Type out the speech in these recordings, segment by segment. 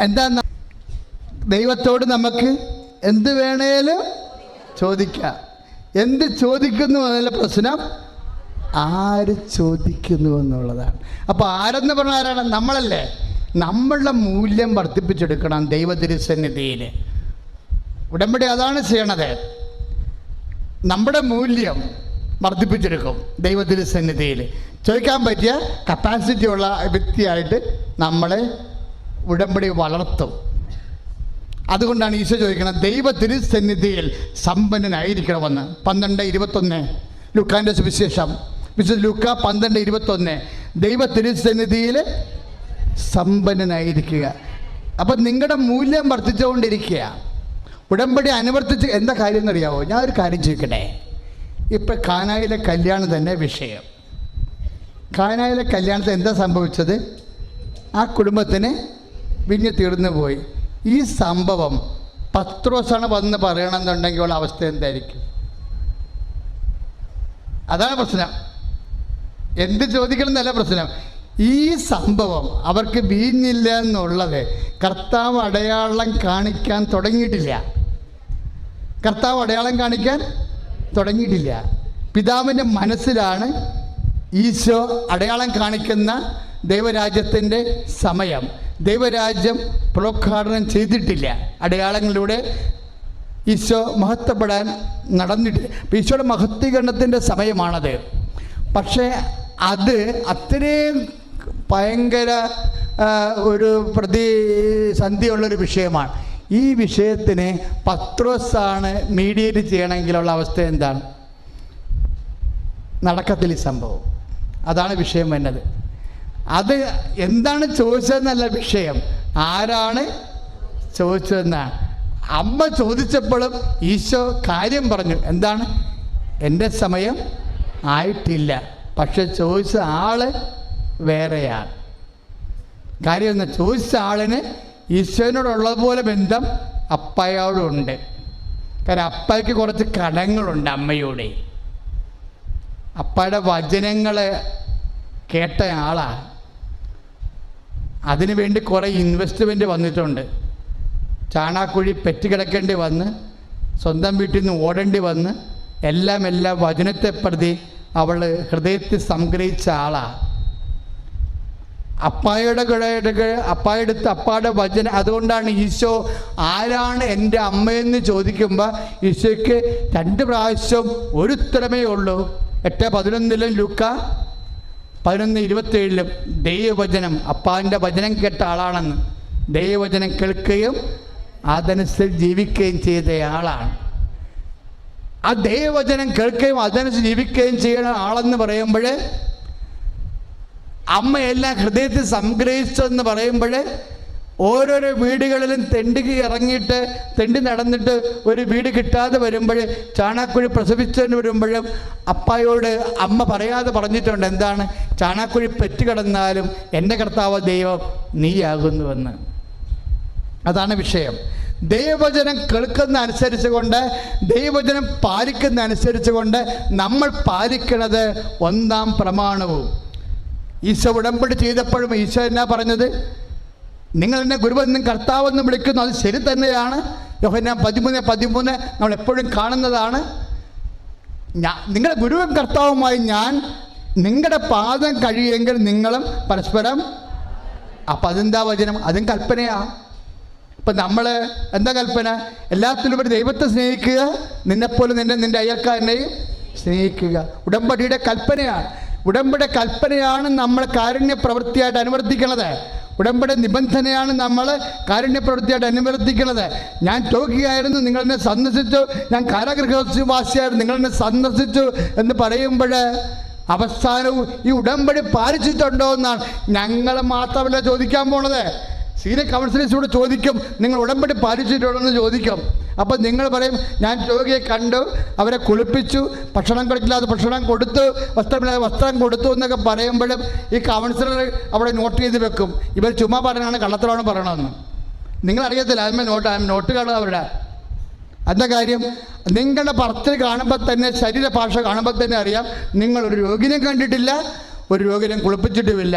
എന്താ ദൈവത്തോട് നമുക്ക് എന്ത് വേണേലും ചോദിക്കാം. എന്ത് ചോദിക്കുന്നു എന്നുള്ള പ്രശ്നം ആര് ചോദിക്കുന്നു എന്നുള്ളതാണ്. അപ്പോൾ ആരെന്ന് പറഞ്ഞാൽ ആരാണ്? നമ്മളല്ലേ. നമ്മളുടെ മൂല്യം വർദ്ധിപ്പിച്ചെടുക്കണം ദൈവതിരുസന്നിധിയിൽ. ഉടമ്പടി അതാണ് ചെയ്യണത്. നമ്മുടെ മൂല്യം വർദ്ധിപ്പിച്ചെടുക്കും ദൈവത്തിന്റെ സന്നിധിയിൽ ചോദിക്കാൻ പറ്റിയ കപ്പാസിറ്റി ഉള്ള വ്യക്തിയായിട്ട് നമ്മളെ ഉടമ്പടി വളർത്തും. അതുകൊണ്ടാണ് ഈശോ ചോദിക്കുന്നത് ദൈവ തിരുസന്നിധിയിൽ സമ്പന്നനായിരിക്കണമെന്ന്. പന്ത്രണ്ട് ഇരുപത്തൊന്ന്. ലുക്കാന്റെ സുവിശേഷം. വിശുദ്ധ ലുക്ക പന്ത്രണ്ട് ഇരുപത്തൊന്ന്. ദൈവ തിരുസന്നിധിയിൽ സമ്പന്നനായിരിക്കുക. അപ്പം നിങ്ങളുടെ മൂല്യം വർദ്ധിച്ചുകൊണ്ടിരിക്കുക. ഉടമ്പടി അനുവർത്തിച്ച് എന്താ കാര്യം എന്നറിയാവോ ഞാൻ ഒരു കാര്യം ചോദിക്കട്ടെ? ഇപ്പം കാനായിലെ കല്യാണം തന്നെ വിഷയം. കാനായിലെ കല്യാണത്തിൽ എന്താ സംഭവിച്ചത്? ആ കുടുംബത്തിന് വിഞ്ഞ് തീർന്നു പോയി. ഈ സംഭവം പത്രോസാണ് വന്ന് പറയണമെന്നുണ്ടെങ്കിൽ ഉള്ള അവസ്ഥ എന്തായിരിക്കും? അതാണ് പ്രശ്നം. എന്ത് ചോദിക്കണം എന്നല്ല പ്രശ്നം. ഈ സംഭവം അവർക്ക് വീഞ്ഞില്ല എന്നുള്ളത് കർത്താവ് അടയാളം കാണിക്കാൻ തുടങ്ങിയിട്ടില്ല. കർത്താവ് അടയാളം കാണിക്കാൻ തുടങ്ങിയിട്ടില്ല. പിതാവിന്റെ മനസ്സിലാണ് ഈശോ അടയാളം കാണിക്കുന്ന ദൈവരാജ്യത്തിന്റെ സമയം. ദൈവരാജ്യം പ്രോദ്ഘാടനം ചെയ്തിട്ടില്ല. അടയാളങ്ങളിലൂടെ ഈശോ മഹത്വപ്പെടാൻ നടന്നിട്ട് ഈശോയുടെ മഹത്വീകരണത്തിന്റെ സമയമാണത്. പക്ഷേ അത് അത്രയും ഭയങ്കര ഒരു പ്രതിസന്ധിയുള്ളൊരു വിഷയമാണ്. ഈ വിഷയത്തിന് പത്രോസാണ് മീഡിയേറ്റ് ചെയ്യണമെങ്കിലുള്ള അവസ്ഥ എന്താണ്? നടക്കത്തിൽ സംഭവം. അതാണ് വിഷയം വന്നത് അത് എന്താണ് ചോദിച്ചതെന്നല്ല വിഷയം. ആരാണ് ചോദിച്ചതെന്നാണ് അമ്മ ചോദിച്ചപ്പോഴും ഈശോ കാര്യം പറഞ്ഞു. എന്താണ്? എന്റെ സമയം ആയിട്ടില്ല. പക്ഷെ ചോദിച്ച ആൾ വേറെയാണ്. കാര്യം എന്താ? ചോദിച്ച ആളിന് ഈശോനോടുള്ളതുപോലെ ബന്ധം അപ്പയോടുണ്ട്. കാരണം അപ്പയ്ക്ക് കുറച്ച് കടങ്ങളുണ്ട് അമ്മയോട്. അപ്പയുടെ വചനങ്ങൾ കേട്ട ആളാണ് അതിനു വേണ്ടി കുറേ ഇൻവെസ്റ്റ്മെന്റ് വന്നിട്ടുണ്ട്. ചാണാക്കുഴി പെറ്റുകിടക്കേണ്ടി വന്ന് സ്വന്തം വീട്ടിൽ നിന്ന് ഓടേണ്ടി വന്ന് എല്ലാം എല്ലാം വചനത്തെ പ്രതി അവൾ ഹൃദയത്തിൽ സംഗ്രഹിച്ച ആളാണ് അപ്പായുടെ അപ്പായെടുത്ത് അപ്പായുടെ വചന അതുകൊണ്ടാണ് ഈശോ ആരാണ് എന്റെ അമ്മയെന്ന് ചോദിക്കുമ്പോൾ ഈശോയ്ക്ക് രണ്ട് പ്രാവശ്യം ഒരു ഉത്തരമേ ഉള്ളൂ. എട്ട് പതിനൊന്നിലും ലുക്ക പതിനൊന്ന് ഇരുപത്തേഴിലും ദൈവവചനം. അപ്പാവിന്റെ വചനം കേട്ട ആളാണെന്ന്. ദൈവവചനം കേൾക്കുകയും അതനുസരിച്ച് ജീവിക്കുകയും ചെയ്ത ആളാണ്. ആ ദൈവവചനം കേൾക്കുകയും അതനുസരിച്ച് ജീവിക്കുകയും ചെയ്യുന്ന ആളെന്ന് പറയുമ്പോൾ അമ്മയെല്ലാം ഹൃദയത്തിൽ സംഗ്രഹിച്ചെന്ന് പറയുമ്പോൾ ഓരോരോ വീടുകളിലും തെണ്ടുകി ഇറങ്ങിയിട്ട് തെണ്ടി നടന്നിട്ട് ഒരു വീട് കിട്ടാതെ വരുമ്പോൾ ചാണാക്കുഴി പ്രസവിച്ചതിന് വരുമ്പോഴും അപ്പായോട് അമ്മ പറയാതെ പറഞ്ഞിട്ടുണ്ട് എന്താണ്? ചാണാക്കുഴി പെറ്റുകിടന്നാലും എന്റെ കർത്താവ് ദൈവം നീയാകുന്നുവെന്ന്. അതാണ് വിഷയം. ദൈവവചനം കേൾക്കുന്ന അനുസരിച്ച് കൊണ്ട് ദൈവവചനം പാലിക്കുന്ന അനുസരിച്ച് കൊണ്ട് നമ്മൾ പാലിക്കുന്നത് ഒന്നാം പ്രമാണവും. ഈശോ ഉടമ്പടി ചെയ്തപ്പോഴും ഈശോ എന്നാ പറഞ്ഞത്? നിങ്ങൾ എന്നെ ഗുരുവെന്നും കർത്താവെന്നും വിളിക്കുന്നു. അത് ശരി തന്നെയാണ്. യോഹന പതിമൂന്ന് പതിമൂന്ന് നമ്മൾ എപ്പോഴും കാണുന്നതാണ്. ഞാൻ നിങ്ങളുടെ ഗുരുവും കർത്താവുമായി ഞാൻ നിങ്ങളുടെ പാദം കഴിയുമെങ്കിൽ നിങ്ങളും പരസ്പരം അപ്പം അതെന്താ വചനം? അതും കൽപ്പനയാണ് ഇപ്പം നമ്മൾ എന്താ കൽപ്പന? എല്ലാത്തിലും ഒരു ദൈവത്തെ സ്നേഹിക്കുക നിന്നെപ്പോലെ നിന്നെ നിന്റെ അയൽക്കാരനെയും സ്നേഹിക്കുക. ഉടമ്പടിയുടെ കൽപ്പനയാണ്. ഉടമ്പടി കൽപ്പനയാണ് നമ്മൾ കാരുണ്യ പ്രവൃത്തിയായിട്ട് അനുവർത്തിക്കുന്നത് ഉടമ്പടി നിബന്ധനയാണ് നമ്മൾ കാരുണ്യ പ്രവൃത്തിയായിട്ട് അനുവർത്തിക്കുന്നത് ഞാൻ രോഗിയായിരുന്നു നിങ്ങളെന്നെ സന്ദർശിച്ചു. ഞാൻ കാരാഗൃഹവാസിയായിരുന്നു നിങ്ങളെന്നെ സന്ദർശിച്ചു എന്ന് പറയുമ്പോൾ അവസാനവും ഈ ഉടമ്പടി പാലിച്ചിട്ടുണ്ടോ എന്നാണ് ഞങ്ങൾ മാത്രമല്ല ചോദിക്കാൻ പോണത്. സീനിയർ കൗൺസിലേഴ്സിനോട് ചോദിക്കും നിങ്ങൾ ഉടമ്പടി പാലിച്ചിട്ടുണ്ടെന്ന് ചോദിക്കും. അപ്പം നിങ്ങൾ പറയും ഞാൻ രോഗിയെ കണ്ടു അവരെ കുളിപ്പിച്ചു ഭക്ഷണം കഴിക്കില്ലാതെ ഭക്ഷണം കൊടുത്തു വസ്ത്രമില്ലാതെ വസ്ത്രം കൊടുത്തു എന്നൊക്കെ പറയുമ്പോഴും ഈ കൗൺസിലർ അവിടെ നോട്ട് ചെയ്ത് വെക്കും. ഇവർ ചുമ്മാ പറയണതാണ് കള്ളത്തരമാണ് പറയണമെന്ന് നിങ്ങൾ അറിയത്തില്ല ആദ്യമേ നോട്ട് നോട്ട് കാണുക അവരുടെ. എന്താ കാര്യം? നിങ്ങളുടെ ഭർത്തൃ കാണുമ്പോൾ തന്നെ ശരീരഭാഷ കാണുമ്പോൾ തന്നെ അറിയാം നിങ്ങളൊരു രോഗിനെ കണ്ടിട്ടില്ല ഒരു രോഗിനെ കുളിപ്പിച്ചിട്ടുമില്ല.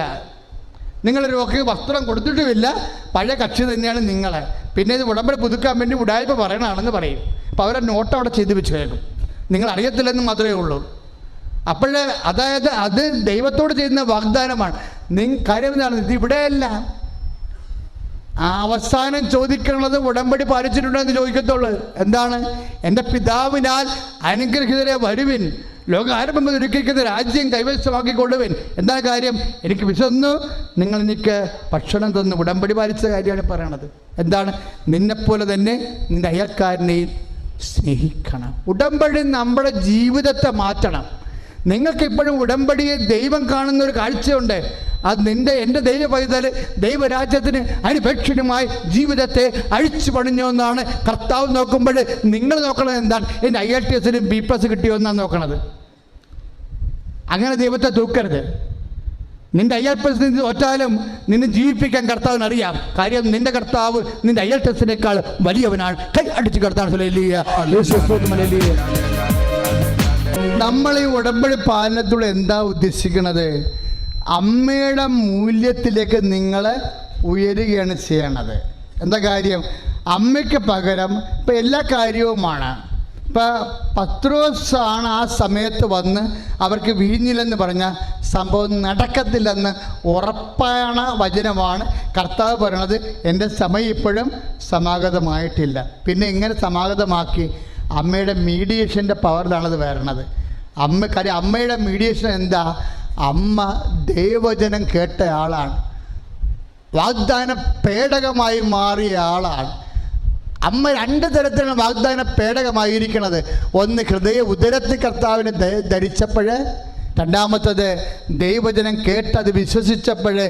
നിങ്ങൾ രോഗിക്ക് വസ്ത്രം കൊടുത്തിട്ടുമില്ല. പഴയ കക്ഷി തന്നെയാണ് നിങ്ങൾ പിന്നെ ഇത് ഉടമ്പടി പുതുക്കാൻ വേണ്ടി ഉടായ്പ പറയണമാണെന്ന് പറയും. അപ്പോൾ അവരെ നോട്ട് അവിടെ ചെയ്ത് വെച്ച് കേൾക്കും. നിങ്ങൾ അറിയത്തില്ലെന്ന് മാത്രമേ ഉള്ളൂ. അപ്പോഴേ അതായത് അത് ദൈവത്തോട് ചെയ്യുന്ന വാഗ്ദാനമാണ്. നിങ് കാര്യം എന്താണ്? ഇത് ഇവിടെയല്ല. അവസാനം ചോദിക്കുന്നത് ഉടമ്പടി പാലിച്ചിട്ടുണ്ടോ എന്ന് ചോദിക്കത്തുള്ളൂ. എന്താണ്? എന്റെ പിതാവിനാൽ അനുഗ്രഹിതരെ വരുവിൻ. ലോക ആരംഭം മുതൽ ഒരുക്കിക്കുന്ന രാജ്യം കൈവശമാക്കിക്കൊള്ളുവിൻ. എന്താ കാര്യം? എനിക്ക് വിശന്ന്. നിങ്ങൾ എനിക്ക് ഭക്ഷണം തന്ന്. ഉടമ്പടി പാലിച്ച കാര്യമാണ് പറയണത്. എന്താണ്? നിന്നെപ്പോലെ തന്നെ നിന്റെ അയൽക്കാരനെയും സ്നേഹിക്കണം. ഉടമ്പടി നമ്മുടെ ജീവിതത്തെ മാറ്റണം. നിങ്ങൾക്ക് ഇപ്പോഴും ഉടമ്പടിയെ ദൈവം കാണുന്ന ഒരു കാഴ്ചയുണ്ട്. അത് നിന്റെ എന്റെ ദൈവ പൈതൽ ദൈവരാജ്യത്തിന് അനുപേക്ഷണമായി ജീവിതത്തെ അഴിച്ചു പണിഞ്ഞു എന്നാണ് കർത്താവ് നോക്കുമ്പോൾ നിങ്ങൾ നോക്കണത് എന്താണ്? എന്റെ ഐ എൽ ടി എസിനും ബി പ്ലസ് കിട്ടിയോ എന്നാണ് നോക്കണത്. അങ്ങനെ ദൈവത്തെ തൂക്കരുത് നിന്റെ അയ്യൽ ടെസ്റ്റ് ഒറ്റാലും നിന്ന് ജീവിപ്പിക്കാൻ കർത്താവിന് അറിയാം. കാര്യം നിന്റെ കർത്താവ് നിന്റെ അയ്യൽ ടെസ്റ്റിനേക്കാൾ വലിയവനാണ്. കൈ അടിച്ച് കർത്താവ്. നമ്മൾ ഈ ഉടമ്പടി പാലനത്തോട് എന്താ ഉദ്ദേശിക്കുന്നത് അമ്മയുടെ മൂല്യത്തിലേക്ക് നിങ്ങൾ ഉയരുകയാണ് ചെയ്യണത്. എന്താ കാര്യം? അമ്മയ്ക്ക് പകരം ഇപ്പം എല്ലാ കാര്യവുമാണ്. ഇപ്പം പത്രോസാണ് ആ സമയത്ത് വന്ന് അവർക്ക് വിഴിഞ്ഞില്ലെന്ന് പറഞ്ഞ സംഭവം നടക്കത്തില്ലെന്ന് ഉറപ്പാണ് വചനമാണ്. കർത്താവ് പറയണത് എന്റെ സമയം ഇപ്പോഴും സമാഗതമായിട്ടില്ല. പിന്നെ ഇങ്ങനെ സമാഗതമാക്കി അമ്മയുടെ മീഡിയേഷന്റെ പവറിലാണത് വരണത്. അമ്മ കാര്യം അമ്മയുടെ മീഡിയേഷൻ എന്താ? അമ്മ ദൈവവചനം കേട്ട ആളാണ്. വാഗ്ദാന പേടകമായി മാറിയ ആളാണ്. അമ്മ രണ്ട് തരത്തിലുള്ള വാഗ്ദാന പേടകമായിരിക്കണത്. ഒന്ന് ഹൃദയ ഉദരത്തിൽ കർത്താവിനെ ധരിച്ചപ്പോൾ രണ്ടാമത്തത് ദൈവജനം കേട്ടത് വിശ്വസിച്ചപ്പോൾ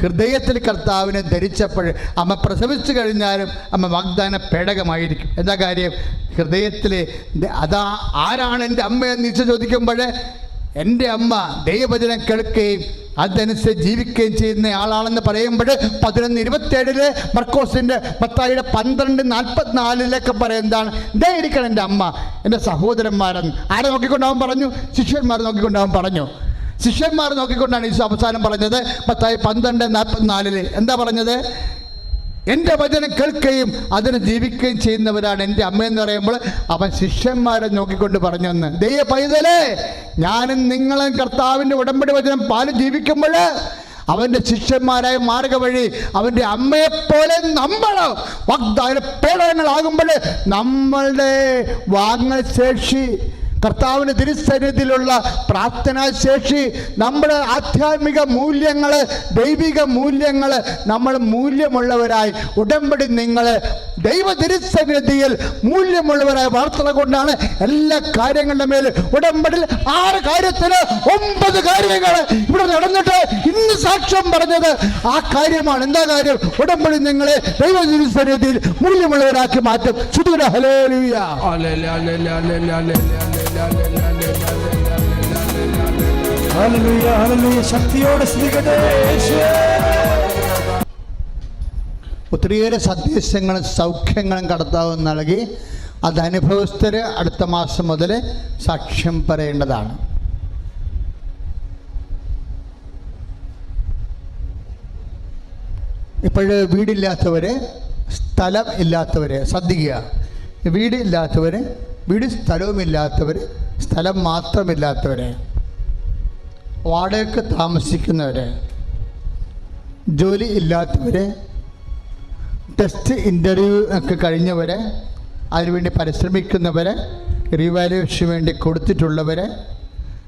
ഹൃദയത്തിൽ കർത്താവിനെ ധരിച്ചപ്പോൾ അമ്മ പ്രസവിച്ചു കഴിഞ്ഞാലും അമ്മ വാഗ്ദാന പേടകമായിരിക്കും. എന്താ കാര്യം? ഹൃദയത്തിൽ അതാ ആരാണ് എന്റെ അമ്മയെന്ന് ഈശോ ചോദിക്കുമ്പോൾ എന്റെ അമ്മ ദൈവവചനം കേൾക്കുകയും അതനുസരിച്ച് ജീവിക്കുകയും ചെയ്യുന്ന ആളാണെന്ന് പറയുമ്പോൾ പതിനൊന്ന് ഇരുപത്തേഴിൽ മർക്കോസിന്റെ പത്തായിയുടെ പന്ത്രണ്ട് നാൽപ്പത്തിനാലിലൊക്കെ പറയുന്നതാണ് ഇരിക്കണം എന്റെ അമ്മ. എന്റെ സഹോദരന്മാരെന്ന്. ആരെ നോക്കിക്കൊണ്ടാവും പറഞ്ഞു? ശിഷ്യന്മാരെ നോക്കിക്കൊണ്ടാവും പറഞ്ഞു. ശിഷ്യന്മാർ നോക്കിക്കൊണ്ടാണ് ഈ അവസാനം പറഞ്ഞത്. പത്തായി പന്ത്രണ്ട് നാൽപ്പത്തിനാലിൽ. എന്താ പറഞ്ഞത്? എന്റെ വചനം കേൾക്കുകയും അതിന് ജീവിക്കുകയും ചെയ്യുന്നവരാണ് എന്റെ അമ്മയെന്ന് പറയുമ്പോൾ അവൻ ശിഷ്യന്മാരെ നോക്കിക്കൊണ്ട് പറഞ്ഞു പറഞ്ഞെന്ന്. ദൈവ പൈതലേ ഞാനും നിങ്ങളും കർത്താവിന്റെ ഉടമ്പടി വചനം പാൽ ജീവിക്കുമ്പോൾ അവന്റെ ശിഷ്യന്മാരായ മാർഗ വഴി അവന്റെ അമ്മയെപ്പോലെ നമ്മൾ വാഗ്ദാന പേടകങ്ങളാകുമ്പോൾ നമ്മളുടെ വാങ്ങൽ ശേഷി കർത്താവിന് തിരുസന്നിധിയിലുള്ള പ്രാർത്ഥനാശേഷി നമ്മുടെ ആധ്യാത്മിക മൂല്യങ്ങൾ ദൈവിക മൂല്യങ്ങൾ നമ്മൾ മൂല്യമുള്ളവരായി. ഉടമ്പടി നിങ്ങൾ ദൈവ തിരുസന്നിധിയിൽ മൂല്യമുള്ളവരായി വാർത്തകൾ കൊണ്ടാണ് എല്ലാ കാര്യങ്ങളുടെ മേൽ ഉടമ്പടി ആറ് കാര്യത്തിന് ഒമ്പത് കാര്യങ്ങൾ ഇവിടെ നടന്നിട്ട് ഇന്ന് സാക്ഷ്യം പറഞ്ഞത്. ആ കാര്യമാണ്. എന്താ കാര്യം? ഉടമ്പടി നിങ്ങളെ ദൈവ തിരുസന്നിധിയിൽ മൂല്യമുള്ളവരാക്കി മാറ്റും. ശുദ്ധ ഹലേലുയ ശക്തിയോടെ ഒത്തിരിയേറെ സന്ദേശങ്ങളും സൗഖ്യങ്ങളും കടത്താവ് നൽകി അത് അടുത്ത മാസം മുതൽ സാക്ഷ്യം പറയേണ്ടതാണ്. ഇപ്പോൾ വീടില്ലാത്തവർ സ്ഥലം ഇല്ലാത്തവർ ശ്രദ്ധിക്കുക. വീടില്ലാത്തവർ വീട് സ്ഥലവുമില്ലാത്തവർ സ്ഥലം മാത്രമില്ലാത്തവർ വാടകയ്ക്ക് താമസിക്കുന്നവർ ജോലി ഇല്ലാത്തവർ ടെസ്റ്റ് ഇന്റർവ്യൂ ഒക്കെ കഴിഞ്ഞവർ അതിനുവേണ്ടി പരിശ്രമിക്കുന്നവർ റീവാലുവേഷന് വേണ്ടി കൊടുത്തിട്ടുള്ളവർ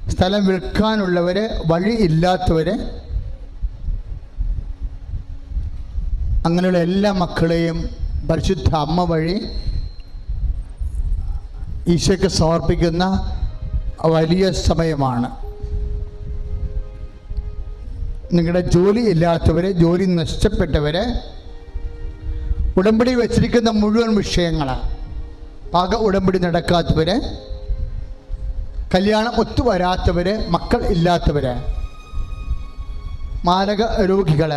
സ്ഥലം വിൽക്കാനുള്ളവർ വഴി ഇല്ലാത്തവർ അങ്ങനെയുള്ള എല്ലാ മക്കളെയും പരിശുദ്ധ അമ്മ വഴി ഈശോയ്ക്ക് സമർപ്പിക്കുന്ന വലിയ സമയമാണ്. നിങ്ങളുടെ ജോലി ഇല്ലാത്തവരെ ജോലി നഷ്ടപ്പെട്ടവരെ ഉടമ്പടി വച്ചിരിക്കുന്ന മുഴുവൻ വിഷയങ്ങളാണ് പക ഉടമ്പടി നടക്കാത്തവര് കല്യാണം ഒത്തുവരാത്തവർ മക്കൾ ഇല്ലാത്തവര് മാരക രോഗികൾ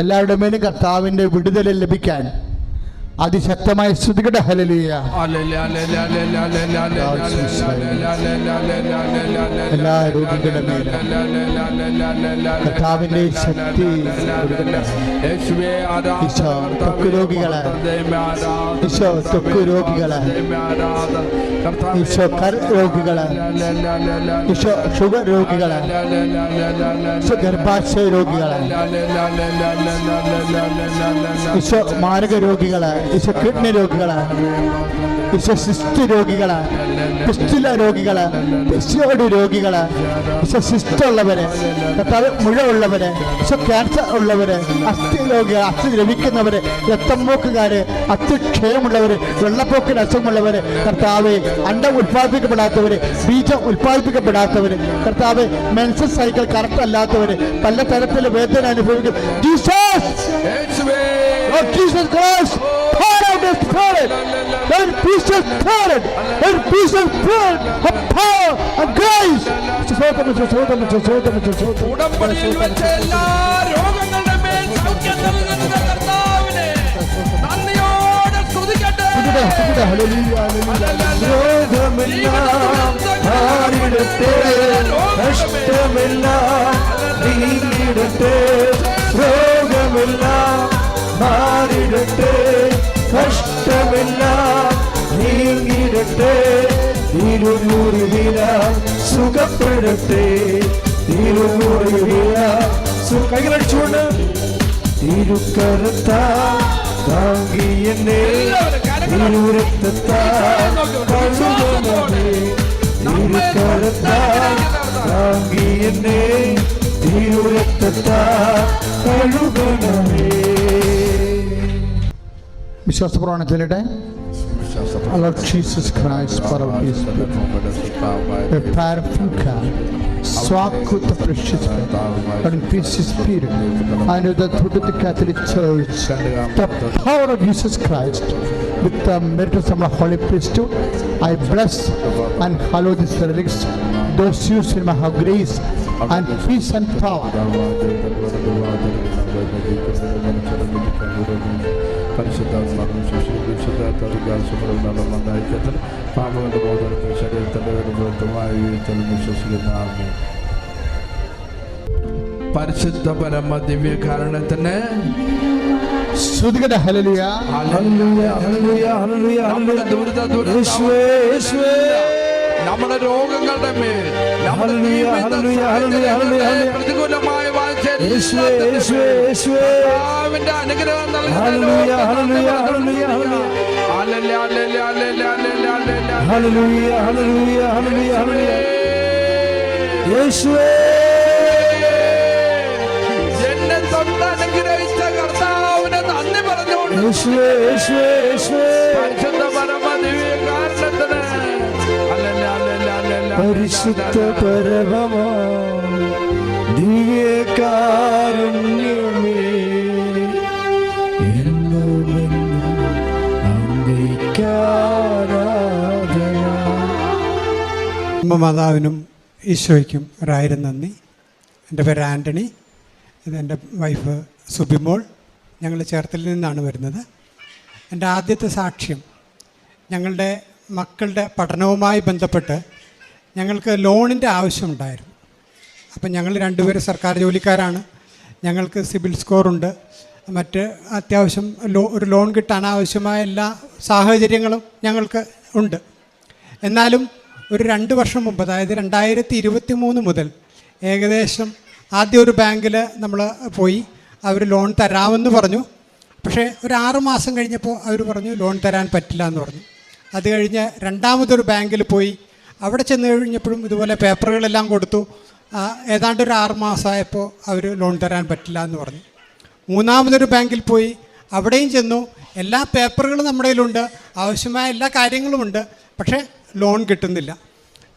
എല്ലാവരുടെ മേലും കർത്താവിന്റെ വിടുതൽ ലഭിക്കാൻ അതിശക്തമായ സ്തുതികട ഹലലിയ എല്ലാ രോഗികളുടെ ശക്തി ഷുഗർ ഗർഭാശയ രോഗികളെ. മാരക രോഗികളെ. ഈശോ കിഡ്നി രോഗികൾ. ഈശോ സിസ്റ്റ് രോഗികൾ. പിസ്റ്റില രോഗികൾ. പിസ്യോടി രോഗികൾ. ഈശോ സിസ്റ്റ് ഉള്ളവരെ. കത്താവ് മുഴ ഉള്ളവരെ ഈശോ ക്യാൻസർ ഉള്ളവരെ. അസ്ഥി രോഗികൾ അസ്ഥി ദ്രവിക്കുന്നവര് രക്തംപോക്കുകാര് അത്യക്ഷയമുള്ളവര് വെള്ളപ്പോക്കിന് അസുഖമുള്ളവര് കർത്താവ് അണ്ടം ഉത്പാദിപ്പിക്കപ്പെടാത്തവര് ബീജം ഉത്പാദിപ്പിക്കപ്പെടാത്തവര് കർത്താവ് മെൻസസ് സൈക്കിൾ കറക്റ്റ് അല്ലാത്തവര് പല തരത്തിൽ വേദന അനുഭവിക്കും. Jesus Lord Jesus Christ, pour out the Spirit. Let peace of Spirit. Let peace of Spirit. Of power and grace. ഉടമ്പടിയിൽ വെച്ച എല്ലാ രോഗങ്ങളുടെ മേൽ സൗഖ്യം നൽകുന്ന കർത്താവിനെ നന്ദിയോടെ സ്തുതിക്കട്ടെ. രോഗമെല്ലാം മാറിടട്ടെ കഷ്ടമെല്ലാം നീങ്ങിടട്ടെ രോഗമെല്ലാം മാറിടട്ടെ. കഷ്ടമെല്ലാം നീങ്ങിടട്ടെ. ഇരുമുറിവില സുഖപ്പെടട്ടെ. ഇരുമുറിവില കൈകളടിച്ചുകൊണ്ട് തിരുക്കരത്താ താങ്കി എന്നെ. തിരുരക്തത്താൽ കഴുകണമേ തിരുക്കരത്താൽ താങ്കി എന്നെ. തിരുരക്തത്താൽ കഴുകണമേ വിശ്വാസ പ്രമാണം ചൊല്ലട്ടെ Lord Jesus Christ, for our peace, a powerful God, swap with the precious blood, and peace is spirit, and with the truth of the Catholic Church, the power of Jesus Christ, with the merits of the Holy Priesthood, I bless and hallow these relics, those used in my have grace and peace and power. പരിശുദ്ധാത്മാവിനും ശുശ്രൂഷിതാത്മാവികാശങ്ങളും പാപങ്ങളുടെ ശരീരത്തിന്റെ ശരീരത്തിന്റെ ജീവിതത്തിൽ വിശ്വസിക്കുന്ന. ആമേ പരിശുദ്ധ പരമ ദിവ്യ കാരണത്തിന് ഹല്ലേലൂയ. ഹല്ലേലൂയ ഹല്ലേലൂയ ഹല്ലേലൂയ. ദുരിത ദുരിത നമ്മുടെ രോഗങ്ങളുടെ മേൽ നമ്മുടെ. പ്രതികൂലമായ കർത്താവിന്റെ അനുഗ്രഹം എന്നെ തൊട്ട് അനുഗ്രഹിച്ച കർത്താവിനെ നന്ദി പറഞ്ഞു പരിശുദ്ധ പരമ ദിവ്യ കാരണത്തിന് പരിശുദ്ധ. പരമമാ ദിവ്യകാരുണ്യമേ. മാതാവിനും ഈശോയ്ക്കും ഒരായിരം നന്ദി. എന്റെ പേര് ആന്റണി. ഇതെന്റെ വൈഫ് സുബിമോൾ. ഞങ്ങൾ ചേർത്തലിൽ നിന്നാണ് വരുന്നത്. എന്റെ ആദ്യത്തെ സാക്ഷ്യം ഞങ്ങളുടെ മക്കളുടെ പഠനവുമായി ബന്ധപ്പെട്ട് ഞങ്ങൾക്ക് ലോണിന്റെ ആവശ്യമുണ്ടായിരുന്നു. അപ്പം ഞങ്ങൾ രണ്ടുപേരും സർക്കാർ ജോലിക്കാരാണ്. ഞങ്ങൾക്ക് സിബിൽ സ്കോറുണ്ട്. മറ്റ് അത്യാവശ്യം ലോ ഒരു ലോൺ കിട്ടാൻ ആവശ്യമായ എല്ലാ സാഹചര്യങ്ങളും ഞങ്ങൾക്ക് ഉണ്ട്. എന്നാലും ഒരു രണ്ട് വർഷം മുമ്പ് അതായത് രണ്ടായിരത്തി ഇരുപത്തി മൂന്ന് മുതൽ ഏകദേശം ആദ്യം ഒരു ബാങ്കിൽ നമ്മൾ പോയി അവർ ലോൺ തരാമെന്ന് പറഞ്ഞു. പക്ഷേ ഒരു ആറ് മാസം കഴിഞ്ഞപ്പോൾ അവർ പറഞ്ഞു ലോൺ തരാൻ പറ്റില്ല എന്ന് പറഞ്ഞു. അത് കഴിഞ്ഞ് രണ്ടാമതൊരു ബാങ്കിൽ പോയി അവിടെ ചെന്ന് കഴിഞ്ഞപ്പോഴും ഇതുപോലെ പേപ്പറുകളെല്ലാം കൊടുത്തു. ഏതാണ്ട് ഒരു ആറ് മാസമായപ്പോൾ അവർ ലോൺ തരാൻ പറ്റില്ല എന്ന് പറഞ്ഞു. മൂന്നാമതൊരു ബാങ്കിൽ പോയി. അവിടെയും ചെന്നു. എല്ലാ പേപ്പറുകളും നമ്മുടെ കയ്യിലുണ്ട്. ആവശ്യമായ എല്ലാ കാര്യങ്ങളുമുണ്ട്. പക്ഷേ ലോൺ കിട്ടുന്നില്ല.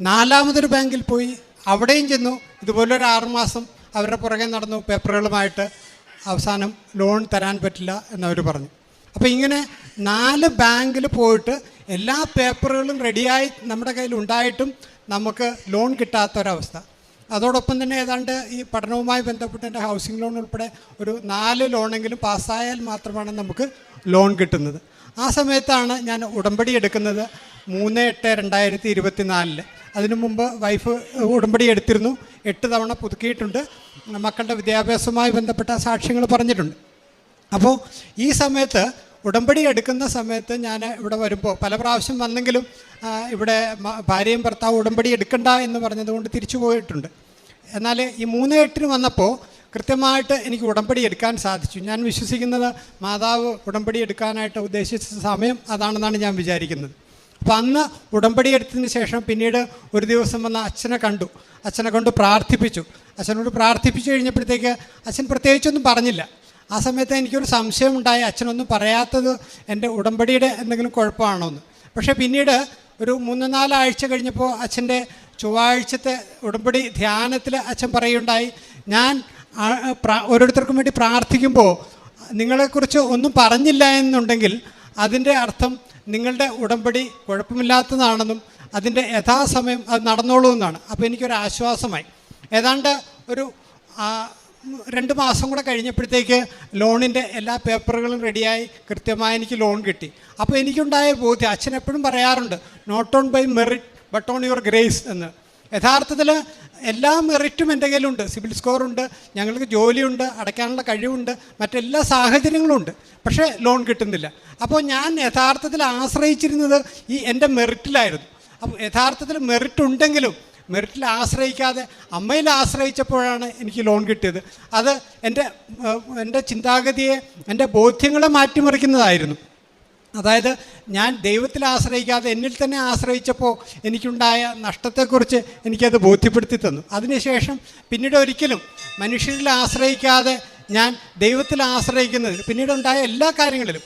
നാലാമതൊരു ബാങ്കിൽ പോയി. അവിടെയും ചെന്നു. ഇതുപോലെ ഒരു ആറുമാസം അവരുടെ പുറകെ നടന്നു പേപ്പറുകളുമായിട്ട് അവസാനം ലോൺ തരാൻ പറ്റില്ല എന്നവർ പറഞ്ഞു. അപ്പോൾ ഇങ്ങനെ നാല് ബാങ്കിൽ പോയിട്ട് എല്ലാ പേപ്പറുകളും റെഡിയായി നമ്മുടെ കയ്യിൽ ഉണ്ടായിട്ടും നമുക്ക് ലോൺ കിട്ടാത്തൊരവസ്ഥ. അതോടൊപ്പം തന്നെ ഏതാണ്ട് ഈ പഠനവുമായി ബന്ധപ്പെട്ട് എന്റെ ഹൗസിംഗ് ലോൺ ഉൾപ്പെടെ ഒരു നാല് ലോണെങ്കിലും പാസ്സായാൽ മാത്രമാണ് നമുക്ക് ലോൺ കിട്ടുന്നത്. ആ സമയത്താണ് ഞാൻ ഉടമ്പടി എടുക്കുന്നത് മൂന്ന് എട്ട് രണ്ടായിരത്തി ഇരുപത്തി നാലിൽ അതിനു മുമ്പ് വൈഫ് ഉടമ്പടി എടുത്തിരുന്നു. എട്ട് തവണ പുതുക്കിയിട്ടുണ്ട്. മക്കളുടെ വിദ്യാഭ്യാസവുമായി ബന്ധപ്പെട്ട സാക്ഷ്യങ്ങൾ പറഞ്ഞിട്ടുണ്ട്. അപ്പോൾ ഈ സമയത്ത് ഉടമ്പടി എടുക്കുന്ന സമയത്ത് ഞാൻ ഇവിടെ വരുമ്പോൾ പല പ്രാവശ്യം വന്നെങ്കിലും ഇവിടെ ഭാര്യയും ഭർത്താവും ഉടമ്പടി എടുക്കണ്ട എന്ന് പറഞ്ഞതുകൊണ്ട് തിരിച്ചു പോയിട്ടുണ്ട്. എന്നാൽ ഈ മൂന്ന് എട്ടിന് വന്നപ്പോൾ കൃത്യമായിട്ട് എനിക്ക് ഉടമ്പടി എടുക്കാൻ സാധിച്ചു. ഞാൻ വിശ്വസിക്കുന്നത് മാതാവ് ഉടമ്പടി എടുക്കാനായിട്ട് ഉദ്ദേശിച്ച സമയം അതാണെന്നാണ് ഞാൻ വിചാരിക്കുന്നത്. അപ്പം അന്ന് ഉടമ്പടി എടുത്തതിന് ശേഷം പിന്നീട് ഒരു ദിവസം വന്ന അച്ഛനെ കണ്ടു. അച്ഛനെ കൊണ്ട് പ്രാർത്ഥിപ്പിച്ചു. അച്ഛനോട് പ്രാർത്ഥിപ്പിച്ചു കഴിഞ്ഞപ്പോഴത്തേക്ക് അച്ഛൻ പ്രത്യേകിച്ചൊന്നും പറഞ്ഞില്ല. ആ സമയത്ത് എനിക്കൊരു സംശയം ഉണ്ടായി അച്ഛനൊന്നും പറയാത്തത് എന്റെ ഉടമ്പടിയുടെ എന്തെങ്കിലും കുഴപ്പമാണോ എന്ന് പക്ഷേ പിന്നീട് ഒരു മൂന്ന് നാലാഴ്ച കഴിഞ്ഞപ്പോൾ അച്ഛന്റെ ചൊവ്വാഴ്ചത്തെ ഉടമ്പടി ധ്യാനത്തിൽ അച്ഛൻ പറയുണ്ടായി ഞാൻ ഓരോരുത്തർക്കും വേണ്ടി പ്രാർത്ഥിക്കുമ്പോൾ നിങ്ങളെക്കുറിച്ച് ഒന്നും പറഞ്ഞില്ല എന്നുണ്ടെങ്കിൽ അതിന്റെ അർത്ഥം നിങ്ങളുടെ ഉടമ്പടി കുഴപ്പമില്ലാത്തതാണെന്നും അതിന്റെ യഥാസമയം അത് നടന്നോളൂ എന്നാണ് അപ്പോൾ എനിക്കൊരു ആശ്വാസമായി. ഏതാണ്ട് ഒരു രണ്ട് മാസം കൂടെ കഴിഞ്ഞപ്പോഴത്തേക്ക് ലോണിന്റെ എല്ലാ പേപ്പറുകളും റെഡിയായി. കൃത്യമായി എനിക്ക് ലോൺ കിട്ടി. അപ്പോൾ എനിക്കുണ്ടായ ബോധ്യം അച്ഛൻ എപ്പോഴും പറയാറുണ്ട് not on by merit but on your grace എന്ന്. യഥാർത്ഥത്തിൽ എല്ലാ മെറിറ്റും എന്റെ കയ്യിലുണ്ട്. സിവിൽ സ്കോറുണ്ട് ഞങ്ങൾക്ക് ജോലിയുണ്ട് അടയ്ക്കാനുള്ള കഴിവുണ്ട് മറ്റെല്ലാ സാഹചര്യങ്ങളും ഉണ്ട് പക്ഷേ ലോൺ കിട്ടുന്നില്ല. അപ്പോൾ ഞാൻ യഥാർത്ഥത്തിൽ ആശ്രയിച്ചിരുന്നത് ഈ എന്റെ മെറിറ്റിലായിരുന്നു അപ്പോൾ യഥാർത്ഥത്തിൽ മെറിറ്റ് ഉണ്ടെങ്കിലും മെറിറ്റിൽ ആശ്രയിക്കാതെ അമ്മയിൽ ആശ്രയിച്ചപ്പോഴാണ് എനിക്ക് ലോൺ കിട്ടിയത്. അത് എന്റെ എന്റെ ചിന്താഗതിയെ എന്റെ ബോധ്യങ്ങളെ മാറ്റിമറിക്കുന്നതായിരുന്നു. അതായത് ഞാൻ ദൈവത്തിൽ ആശ്രയിക്കാതെ എന്നിൽ തന്നെ ആശ്രയിച്ചപ്പോൾ എനിക്കുണ്ടായ നഷ്ടത്തെക്കുറിച്ച് എനിക്കത് ബോധ്യപ്പെടുത്തി തന്നു. അതിനുശേഷം പിന്നീട് ഒരിക്കലും മനുഷ്യരിൽ ആശ്രയിക്കാതെ ഞാൻ ദൈവത്തിൽ ആശ്രയിക്കുന്നത് പിന്നീടുണ്ടായ എല്ലാ കാര്യങ്ങളിലും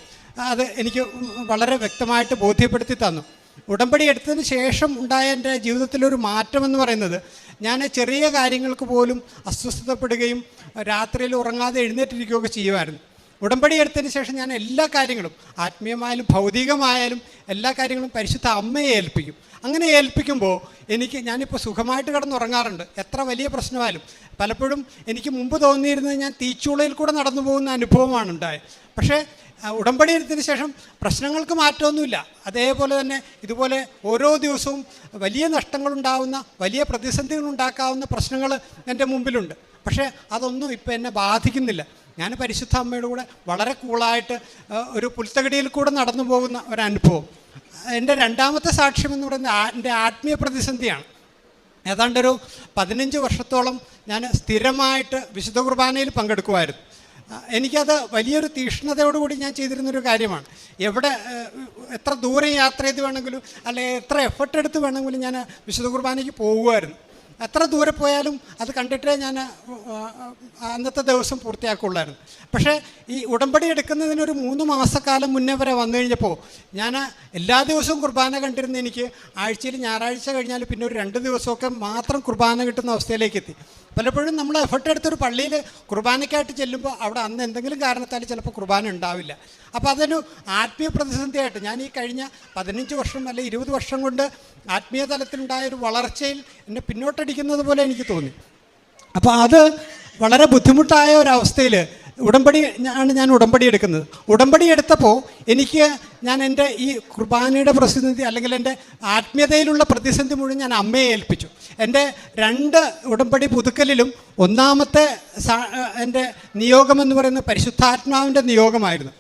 അത് എനിക്ക് വളരെ വ്യക്തമായിട്ട് ബോധ്യപ്പെടുത്തി തന്നു. ഉടമ്പടി എടുത്തതിന് ശേഷം ഉണ്ടായ എന്റെ ജീവിതത്തിലൊരു മാറ്റം എന്ന് പറയുന്നത് ഞാൻ ചെറിയ കാര്യങ്ങൾക്ക് പോലും അസ്വസ്ഥതപ്പെടുകയും രാത്രിയിൽ ഉറങ്ങാതെ എഴുന്നേറ്റിരിക്കുകയൊക്കെ ചെയ്യുമായിരുന്നു. ഉടമ്പടി എടുത്തതിന് ശേഷം ഞാൻ എല്ലാ കാര്യങ്ങളും ആത്മീയമായാലും ഭൗതികമായാലും എല്ലാ കാര്യങ്ങളും പരിശുദ്ധ അമ്മയെ ഏൽപ്പിക്കും. അങ്ങനെ ഏൽപ്പിക്കുമ്പോൾ എനിക്ക് ഞാനിപ്പോൾ സുഖമായിട്ട് കിടന്നുറങ്ങാറുണ്ട്. എത്ര വലിയ പ്രശ്നമായാലും. പലപ്പോഴും എനിക്ക് മുമ്പ് തോന്നിയിരുന്നത് ഞാൻ തീച്ചുളയിൽ കൂടെ നടന്നു പോകുന്ന അനുഭവമാണ് ഉണ്ടായത്. പക്ഷേ ഉടമ്പടി എടുത്തതിന് ശേഷം പ്രശ്നങ്ങൾക്ക് മാറ്റമൊന്നുമില്ല. അതേപോലെ തന്നെ ഇതുപോലെ ഓരോ ദിവസവും വലിയ നഷ്ടങ്ങളുണ്ടാവുന്ന വലിയ പ്രതിസന്ധികൾ ഉണ്ടാക്കാവുന്ന പ്രശ്നങ്ങൾ എന്റെ മുമ്പിലുണ്ട്. പക്ഷേ അതൊന്നും ഇപ്പം എന്നെ ബാധിക്കുന്നില്ല. ഞാൻ പരിശുദ്ധ അമ്മയുടെ കൂടെ വളരെ കൂളായിട്ട് ഒരു പുൽത്തകടിയിൽ കൂടെ നടന്നു പോകുന്ന ഒരനുഭവം എന്റെ രണ്ടാമത്തെ സാക്ഷ്യം എന്ന് പറയുന്നത് എന്റെ ആത്മീയ പ്രതിസന്ധിയാണ്. ഏതാണ്ടൊരു പതിനഞ്ച് വർഷത്തോളം ഞാൻ സ്ഥിരമായിട്ട് വിശുദ്ധ കുർബാനയിൽ പങ്കെടുക്കുമായിരുന്നു. എനിക്കത് വലിയൊരു തീക്ഷ്ണതയോടുകൂടി ഞാൻ ചെയ്തിരുന്നൊരു കാര്യമാണ്. എവിടെ എത്ര ദൂരം യാത്ര ചെയ്ത് വേണമെങ്കിലും അല്ലെങ്കിൽ എത്ര എഫർട്ട് എടുത്ത് വേണമെങ്കിലും ഞാൻ വിശുദ്ധ കുർബാനയ്ക്ക് പോകുമായിരുന്നു. എത്ര ദൂരെ പോയാലും അത് കണ്ടിട്ടേ ഞാൻ അന്നത്തെ ദിവസം പൂർത്തിയാക്കുള്ളായിരുന്നു. പക്ഷേ ഈ ഉടമ്പടി എടുക്കുന്നതിന് ഒരു മൂന്ന് മാസക്കാലം മുന്നേ വരെ വന്നു കഴിഞ്ഞപ്പോൾ ഞാൻ എല്ലാ ദിവസവും കുർബാന കണ്ടിരുന്ന എനിക്ക് ആഴ്ചയിൽ ഞായറാഴ്ച കഴിഞ്ഞാൽ പിന്നെ ഒരു രണ്ട് ദിവസമൊക്കെ മാത്രം കുർബാന കിട്ടുന്ന അവസ്ഥയിലേക്ക് എത്തി. പലപ്പോഴും നമ്മൾ എഫർട്ട് എടുത്തൊരു പള്ളിയിൽ കുർബാനയ്ക്കായിട്ട് ചെല്ലുമ്പോൾ അവിടെ അന്ന് എന്തെങ്കിലും കാരണത്താൽ ചിലപ്പോൾ കുർബാന ഉണ്ടാവില്ല. അപ്പോൾ അതൊരു ആത്മീയ പ്രതിസന്ധിയായിട്ട് ഞാൻ ഈ കഴിഞ്ഞ പതിനഞ്ച് വർഷം അല്ലെ ഇരുപത് വർഷം കൊണ്ട് ആത്മീയ തലത്തിലുണ്ടായ ഒരു വളർച്ചയിൽ എന്നെ പിന്നോട്ടടിക്കുന്നത് പോലെ എനിക്ക് തോന്നി. അപ്പോൾ അത് വളരെ ബുദ്ധിമുട്ടായ ഒരവസ്ഥയിൽ ഉടമ്പടി ആണ് ഞാൻ ഉടമ്പടി എടുക്കുന്നത്. ഉടമ്പടി എടുത്തപ്പോൾ എനിക്ക് ഞാൻ എന്റെ ഈ കുർബാനയുടെ പ്രതിസന്ധി അല്ലെങ്കിൽ എന്റെ ആത്മീയതയിലുള്ള പ്രതിസന്ധി മുഴുവൻ ഞാൻ അമ്മയെ ഏൽപ്പിച്ചു. എന്റെ രണ്ട് ഉടമ്പടി പുതുക്കലിലും ഒന്നാമത്തെ എന്റെ നിയോഗം എന്ന് പറയുന്നത് പരിശുദ്ധാത്മാവിന്റെ നിയോഗമായിരുന്നു.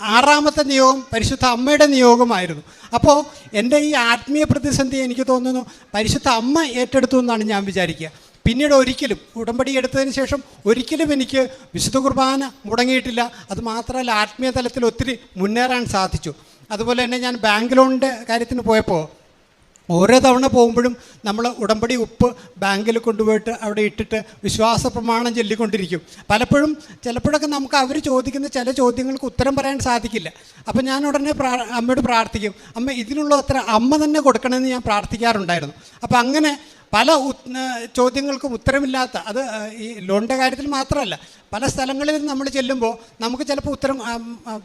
ആറാമത്തെ നിയോഗം പരിശുദ്ധ അമ്മയുടെ നിയോഗമായിരുന്നു. അപ്പോൾ എന്റെ ഈ ആത്മീയ പ്രതിസന്ധി എനിക്ക് തോന്നുന്നു പരിശുദ്ധ അമ്മ ഏറ്റെടുത്തു എന്നാണ് ഞാൻ വിചാരിക്കുക. പിന്നീട് ഒരിക്കലും ഉടമ്പടി എടുത്തതിന് ശേഷം ഒരിക്കലും എനിക്ക് വിശുദ്ധ കുർബാന മുടങ്ങിയിട്ടില്ല. അത് മാത്രമല്ല ആത്മീയ തലത്തിൽ ഒത്തിരി മുന്നേറാൻ സാധിച്ചു. അതുപോലെ തന്നെ ഞാൻ ബാങ്ക് ലോണിന്റെ കാര്യത്തിന് പോയപ്പോൾ ഓരോ തവണ പോകുമ്പോഴും നമ്മൾ ഉടമ്പടി ഉപ്പ് ബാങ്കിൽ കൊണ്ടുപോയിട്ട് അവിടെ ഇട്ടിട്ട് വിശ്വാസ പ്രമാണം ചൊല്ലിക്കൊണ്ടിരിക്കും. പലപ്പോഴും ചിലപ്പോഴൊക്കെ നമുക്ക് അവർ ചോദിക്കുന്ന ചില ചോദ്യങ്ങൾക്ക് ഉത്തരം പറയാൻ സാധിക്കില്ല. അപ്പം ഞാൻ ഉടനെ പ്രാ അമ്മയോട് പ്രാർത്ഥിക്കും. അമ്മ ഇതിനുള്ള ഉത്തരം അമ്മ തന്നെ കൊടുക്കണമെന്ന് ഞാൻ പ്രാർത്ഥിക്കാറുണ്ടായിരുന്നു. അപ്പം അങ്ങനെ പല ചോദ്യങ്ങൾക്കും ഉത്തരമില്ലാത്ത അത് ഈ ലോണിന്റെ കാര്യത്തിൽ മാത്രമല്ല പല സ്ഥലങ്ങളിൽ നമ്മൾ ചെല്ലുമ്പോൾ നമുക്ക് ചിലപ്പോൾ ഉത്തരം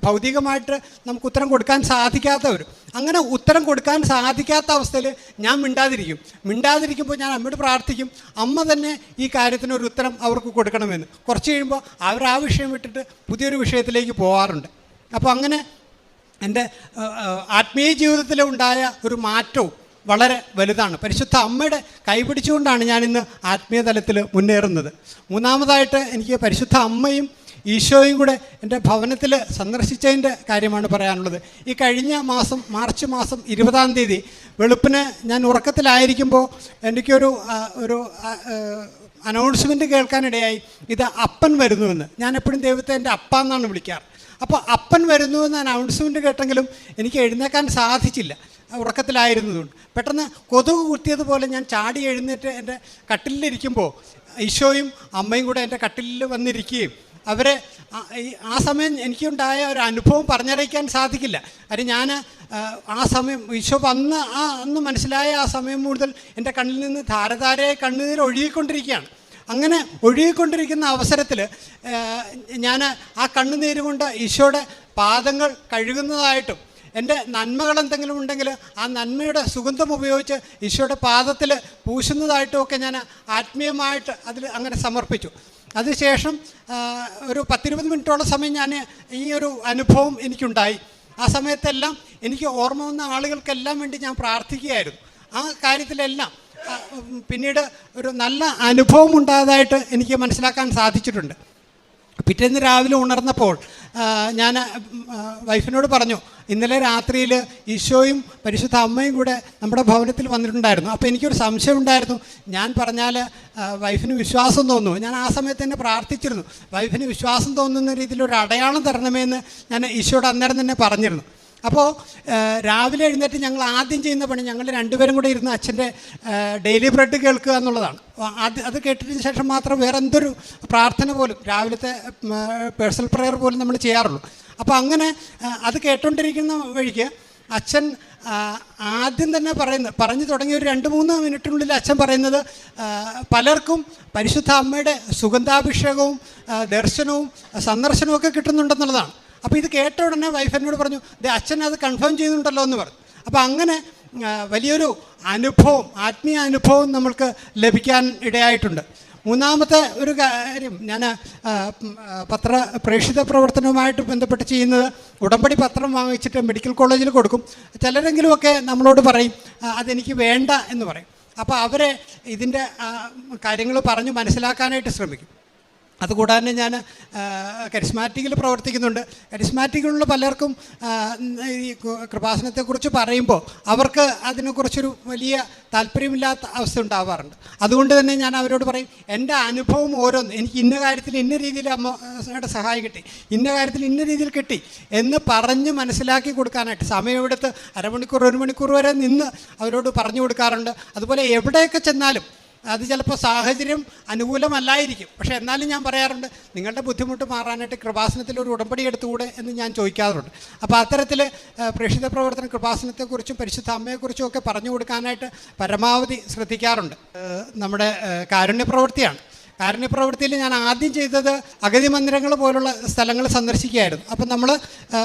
ഭൗതികമായിട്ട് നമുക്ക് ഉത്തരം കൊടുക്കാൻ സാധിക്കാത്തവർ. അങ്ങനെ ഉത്തരം കൊടുക്കാൻ സാധിക്കാത്ത അവസ്ഥയിൽ ഞാൻ മിണ്ടാതിരിക്കും. മിണ്ടാതിരിക്കുമ്പോൾ ഞാൻ അമ്മയോട് പ്രാർത്ഥിക്കും അമ്മ തന്നെ ഈ കാര്യത്തിന് ഒരു ഉത്തരം അവർക്ക് കൊടുക്കണമെന്ന്. കുറച്ച് കഴിയുമ്പോൾ അവർ ആ വിഷയം വിട്ടിട്ട് പുതിയൊരു വിഷയത്തിലേക്ക് പോകാറുണ്ട് അപ്പോൾ അങ്ങനെ എന്റെ ആത്മീയ ജീവിതത്തിൽ ഉണ്ടായ ഒരു മാറ്റവും വളരെ വലുതാണ്. പരിശുദ്ധ അമ്മയുടെ കൈപിടിച്ചുകൊണ്ടാണ് ആത്മീയ തലത്തിൽ മുന്നേറുന്നത്. മൂന്നാമതായിട്ട് എനിക്ക് പരിശുദ്ധ അമ്മയും ഈശോയും കൂടെ എന്റെ ഭവനത്തിൽ സന്ദർശിച്ചതിന്റെ കാര്യമാണ് പറയാനുള്ളത്. ഈ കഴിഞ്ഞ മാസം മാർച്ച് മാസം ഇരുപതാം തീയതി വെളുപ്പിന് ഞാൻ ഉറക്കത്തിലായിരിക്കുമ്പോൾ എനിക്കൊരു ഒരു അനൗൺസ്മെന്റ് കേൾക്കാനിടയായി ഇത് അപ്പൻ വരുന്നുവെന്ന്. ഞാൻ എപ്പോഴും ദൈവത്തെ എന്റെ അപ്പ എന്നാണ് വിളിക്കാറ്. അപ്പോൾ അപ്പൻ വരുന്നു എന്ന അനൗൺസ്മെന്റ് കേട്ടെങ്കിലും എനിക്ക് എഴുന്നേക്കാൻ സാധിച്ചില്ല. ഉറക്കത്തിലായിരുന്നതുകൊണ്ട്. പെട്ടെന്ന് കൊതുക് കുത്തിയതുപോലെ ഞാൻ ചാടി എഴുന്നേറ്റ് എന്റെ കട്ടിലിരിക്കുമ്പോൾ ഈശോയും അമ്മയും കൂടെ എന്റെ കട്ടിലിൽ വന്നിരിക്കുകയും അവരെ ആ- സമയം എനിക്കുണ്ടായ ഒരു അനുഭവം പറഞ്ഞറിയിക്കാൻ സാധിക്കില്ല. കാര്യം ഞാൻ ആ സമയം ഈശോ വന്ന് ആ അന്ന് മനസ്സിലായ ആ സമയം മുതൽ എന്റെ കണ്ണിൽ നിന്ന് ധാരധാരയായി കണ്ണുനീർ ഒഴുകിക്കൊണ്ടിരിക്കുകയാണ്. അങ്ങനെ ഒഴുകിക്കൊണ്ടിരിക്കുന്ന അവസരത്തിൽ ഞാൻ ആ കണ്ണുനീര് കൊണ്ട് ഈശോയുടെ പാദങ്ങൾ കഴുകുന്നതായിട്ടും എന്റെ നന്മകൾ എന്തെങ്കിലും ഉണ്ടെങ്കിൽ ആ നന്മയുടെ സുഗന്ധം ഉപയോഗിച്ച് ഈശോയുടെ പാദത്തിൽ പൂശുന്നതായിട്ടും ഒക്കെ ഞാൻ ആത്മീയമായിട്ട് അതിൽ അങ്ങനെ സമർപ്പിച്ചു. അതിനുശേഷം ഒരു പത്തിരുപത് മിനിറ്റോളം സമയം ഞാൻ ഈ ഒരു അനുഭവം എനിക്കുണ്ടായി. ആ സമയത്തെല്ലാം എനിക്ക് ഓർമ്മ വന്ന ആളുകൾക്കെല്ലാം വേണ്ടി ഞാൻ പ്രാർത്ഥിക്കുകയായിരുന്നു. ആ കാര്യത്തിലെല്ലാം പിന്നീട് ഒരു നല്ല അനുഭവം ഉണ്ടായതായിട്ട് എനിക്ക് മനസ്സിലാക്കാൻ സാധിച്ചിട്ടുണ്ട്. പിറ്റേന്ന് രാവിലെ ഉണർന്നപ്പോൾ ഞാൻ വൈഫിനോട് പറഞ്ഞു ഇന്നലെ രാത്രിയിൽ ഈശോയും പരിശുദ്ധ അമ്മയും കൂടെ നമ്മുടെ ഭവനത്തിൽ വന്നിട്ടുണ്ടായിരുന്നു. അപ്പോൾ എനിക്കൊരു സംശയം ഉണ്ടായിരുന്നു. ഞാൻ പറഞ്ഞാൽ വൈഫിന് വിശ്വാസം തോന്നുന്നു. ഞാൻ ആ സമയത്ത് തന്നെ പ്രാർത്ഥിച്ചിരുന്നു. വൈഫിന് വിശ്വാസം തോന്നുന്ന രീതിയിൽ ഒരു അടയാളം തരണമെന്ന് ഞാൻ ഈശോയോട് അന്നേരം തന്നെ പറഞ്ഞിരുന്നു. അപ്പോൾ രാവിലെ എഴുന്നേറ്റ് ഞങ്ങൾ ആദ്യം ചെയ്യുന്ന പണി ഞങ്ങൾ രണ്ടുപേരും കൂടെ ഇരുന്ന് അച്ഛന്റെ ഡെയിലി ബ്രെഡ് കേൾക്കുക എന്നുള്ളതാണ്. അത് അത് കേട്ടതിന് ശേഷം മാത്രം വേറെ എന്തൊരു പ്രാർത്ഥന പോലും രാവിലത്തെ പേഴ്സണൽ പ്രെയർ പോലും നമ്മൾ ചെയ്യാറുള്ളൂ. അപ്പോൾ അങ്ങനെ അത് കേട്ടുകൊണ്ടിരിക്കുന്ന വഴിക്ക് അച്ഛൻ ആദ്യം തന്നെ പറയുന്നത് പറഞ്ഞു തുടങ്ങിയ ഒരു രണ്ട് മൂന്ന് മിനിറ്റിനുള്ളിൽ അച്ഛൻ പറയുന്നത് പലർക്കും പരിശുദ്ധ അമ്മയുടെ സുഗന്ധാഭിഷേകവും ദർശനവും സന്ദർശനവും ഒക്കെ കിട്ടുന്നുണ്ടെന്നുള്ളതാണ്. അപ്പോൾ ഇത് കേട്ട ഉടനെ വൈഫ് എന്നോട് പറഞ്ഞു ദേ അച്ഛൻ അത് കൺഫേം ചെയ്യുന്നുണ്ടല്ലോ എന്ന് പറഞ്ഞു. അപ്പോൾ അങ്ങനെ വലിയൊരു അനുഭവം ആത്മീയ അനുഭവം നമ്മൾക്ക് ലഭിക്കാൻ ഇടയായിട്ടുണ്ട്. മൂന്നാമത്തെ ഒരു കാര്യം ഞാൻ പത്ര പ്രേക്ഷിത പ്രവർത്തനവുമായിട്ട് ബന്ധപ്പെട്ട് ചെയ്യുന്നത് ഉടമ്പടി പത്രം വാങ്ങിച്ചിട്ട് മെഡിക്കൽ കോളേജിൽ കൊടുക്കും. ചിലരെങ്കിലുമൊക്കെ നമ്മളോട് പറയും "ആ, അതെനിക്ക് വേണ്ട എന്ന് പറയും. അപ്പോൾ അവരെ ഇതിന്റെ കാര്യങ്ങൾ പറഞ്ഞ് മനസ്സിലാക്കാനായിട്ട് ശ്രമിക്കും. അതുകൂടാതെ ഞാൻ കരിസ്മാറ്റിക്കിൽ പ്രവർത്തിക്കുന്നുണ്ട്. കരിസ്മാറ്റിക്കിലുള്ള പലർക്കും ഈ കൃപാസനത്തെക്കുറിച്ച് പറയുമ്പോൾ അവർക്ക് അതിനെക്കുറിച്ചൊരു വലിയ താല്പര്യമില്ലാത്ത അവസ്ഥ ഉണ്ടാവാറുണ്ട്. അതുകൊണ്ട് തന്നെ ഞാൻ അവരോട് പറയും എന്റെ അനുഭവം ഓരോന്ന് എനിക്ക് ഇന്ന കാര്യത്തിൽ ഇന്ന രീതിയിൽ അമ്മയുടെ സഹായം കിട്ടി ഇന്ന കാര്യത്തിൽ ഇന്ന രീതിയിൽ കിട്ടി എന്ന് പറഞ്ഞ് മനസ്സിലാക്കി കൊടുക്കാനായിട്ട് സമയമെടുത്ത് അരമണിക്കൂർ ഒരു മണിക്കൂർ വരെ നിന്ന് അവരോട് പറഞ്ഞു കൊടുക്കാറുണ്ട്. അതുപോലെ എവിടെയൊക്കെ ചെന്നാലും അത് ചിലപ്പോൾ സാഹചര്യം അനുകൂലമല്ലായിരിക്കും. പക്ഷേ എന്നാലും ഞാൻ പറയാറുണ്ട് നിങ്ങളുടെ ബുദ്ധിമുട്ട് മാറാനായിട്ട് കൃപാസനത്തിൽ ഒരു ഉടമ്പടി എടുത്തുകൂടെ എന്ന് ഞാൻ ചോദിക്കാറുണ്ട്. അപ്പോൾ അത്തരത്തിൽ പ്രേക്ഷിത പ്രവർത്തന കൃപാസനത്തെക്കുറിച്ചും പരിശുദ്ധ അമ്മയെക്കുറിച്ചും ഒക്കെ പറഞ്ഞു കൊടുക്കാനായിട്ട് പരമാവധി ശ്രദ്ധിക്കാറുണ്ട്. നമ്മുടെ കാരുണ്യപ്രവൃത്തിയാണ് കാരുണ്യപ്രവൃത്തിയിൽ കാരുണ്യ പ്രവൃത്തിയിൽ ഞാൻ ആദ്യം ചെയ്തത് അഗതി മന്ദിരങ്ങൾ പോലുള്ള സ്ഥലങ്ങൾ സന്ദർശിക്കുകയായിരുന്നു. അപ്പം നമ്മൾ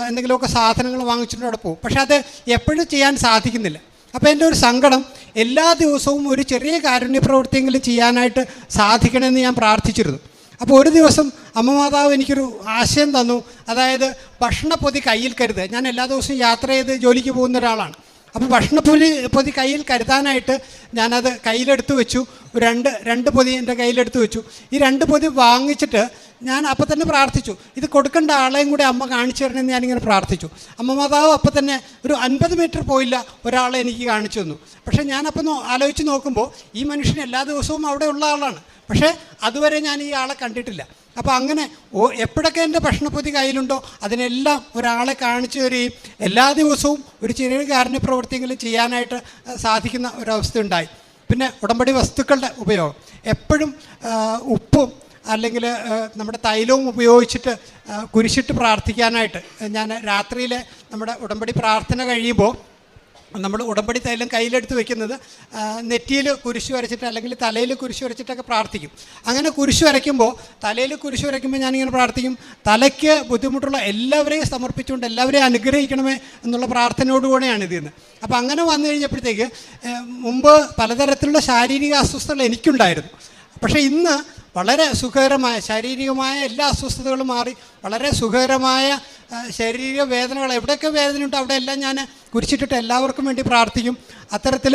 എന്തെങ്കിലുമൊക്കെ സാധനങ്ങൾ വാങ്ങിച്ചിട്ട് അവിടെ പോകും. പക്ഷേ അത് എപ്പോഴും ചെയ്യാൻ സാധിക്കുന്നില്ല. അപ്പോൾ എന്റെ ഒരു സങ്കടം എല്ലാ ദിവസവും ഒരു ചെറിയ കാരുണ്യ പ്രവൃത്തിയെങ്കിലും ചെയ്യാനായിട്ട് സാധിക്കണമെന്ന് ഞാൻ പ്രാർത്ഥിച്ചിരുന്നു. അപ്പോൾ ഒരു ദിവസം അമ്മ മാതാവ് എനിക്കൊരു ആശയം തന്നു. അതായത് ഭക്ഷണപ്പൊതി കയ്യിൽ കരുത് ഞാൻ എല്ലാ ദിവസവും യാത്ര ചെയ്ത് ജോലിക്ക് പോകുന്ന ഒരാളാണ്. അപ്പോൾ ഭക്ഷണപ്പൊതി പൊതി കയ്യിൽ കരുതാനായിട്ട് ഞാനത് കയ്യിലെടുത്ത് വെച്ചു. രണ്ട് രണ്ട് പൊതി എന്റെ കയ്യിലെടുത്ത് വെച്ചു. ഈ രണ്ട് പൊതി വാങ്ങിച്ചിട്ട് ഞാൻ അപ്പം തന്നെ പ്രാർത്ഥിച്ചു. ഇത് കൊടുക്കേണ്ട ആളെയും കൂടി അമ്മ കാണിച്ചു തരണമെന്ന് ഞാനിങ്ങനെ പ്രാർത്ഥിച്ചു. അമ്മ മാതാവ് അപ്പം തന്നെ ഒരു അൻപത് മീറ്റർ പോയില്ല ഒരാളെ എനിക്ക് കാണിച്ചു തന്നു. പക്ഷേ ഞാനപ്പം ആലോചിച്ച് നോക്കുമ്പോൾ ഈ മനുഷ്യൻ എല്ലാ ദിവസവും അവിടെ ഉള്ള ആളാണ്. പക്ഷേ അതുവരെ ഞാൻ ഈ ആളെ കണ്ടിട്ടില്ല. അപ്പോൾ അങ്ങനെ ഓ എപ്പോഴൊക്കെ എന്റെ ഭക്ഷണപ്പൊതി കയ്യിലുണ്ടോ അതിനെല്ലാം ഒരാളെ കാണിച്ചു തരികയും എല്ലാ ദിവസവും ഒരു ചെറിയ കാരുണ്യ പ്രവൃത്തിയെങ്കിലും ചെയ്യാനായിട്ട് സാധിക്കുന്ന ഒരവസ്ഥ ഉണ്ടായി പിന്നെ ഉടമ്പടി വസ്തുക്കളുടെ ഉപയോഗം. എപ്പോഴും ഉപ്പും അല്ലെങ്കിൽ നമ്മുടെ തൈലവും ഉപയോഗിച്ചിട്ട് കുരിശിട്ട് പ്രാർത്ഥിക്കാനായിട്ട് ഞാൻ രാത്രിയിൽ നമ്മുടെ ഉടമ്പടി പ്രാർത്ഥന കഴിയുമ്പോൾ നമ്മൾ ഉടമ്പടി തൈലം കയ്യിലെടുത്ത് വെക്കുന്നത് നെറ്റിയിൽ കുരിശ് വരച്ചിട്ട് അല്ലെങ്കിൽ തലയിൽ കുരിശ് വരച്ചിട്ടൊക്കെ പ്രാർത്ഥിക്കും. അങ്ങനെ കുരിശ് വരയ്ക്കുമ്പോൾ തലയിൽ കുരിശ് വരയ്ക്കുമ്പോൾ ഞാനിങ്ങനെ പ്രാർത്ഥിക്കും തലയ്ക്ക് ബുദ്ധിമുട്ടുള്ള എല്ലാവരെയും സമർപ്പിച്ചുകൊണ്ട് എല്ലാവരെയും അനുഗ്രഹിക്കണമേ എന്നുള്ള പ്രാർത്ഥനയോടുകൂടെയാണ് ഇത് ഇന്ന് അപ്പോൾ അങ്ങനെ വന്നു കഴിഞ്ഞപ്പോഴത്തേക്ക് മുമ്പ് പലതരത്തിലുള്ള ശാരീരിക അസ്വസ്ഥതകൾ എനിക്കുണ്ടായിരുന്നു. പക്ഷേ ഇന്ന് വളരെ സുഖകരമായ ശാരീരികമായ എല്ലാ അസ്വസ്ഥതകളും മാറി വളരെ സുഖകരമായ ശാരീരിക വേദനകൾ എവിടെയൊക്കെ വേദനയുണ്ടോ അവിടെ എല്ലാം ഞാൻ കുരിച്ചിട്ടിട്ട് എല്ലാവർക്കും വേണ്ടി പ്രാർത്ഥിക്കും. അത്തരത്തിൽ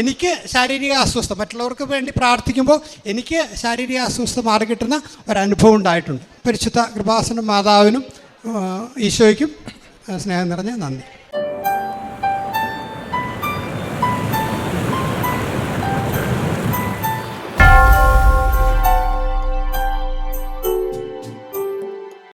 എനിക്ക് ശാരീരിക അസ്വസ്ഥ മറ്റുള്ളവർക്ക് വേണ്ടി പ്രാർത്ഥിക്കുമ്പോൾ എനിക്ക് ശാരീരിക അസ്വസ്ഥത മാറി കിട്ടുന്ന ഒരനുഭവം ഉണ്ടായിട്ടുണ്ട്. പരിശുദ്ധ കൃപാസന മാതാവിനും ഈശോയ്ക്കും സ്നേഹം നിറഞ്ഞ നന്ദി.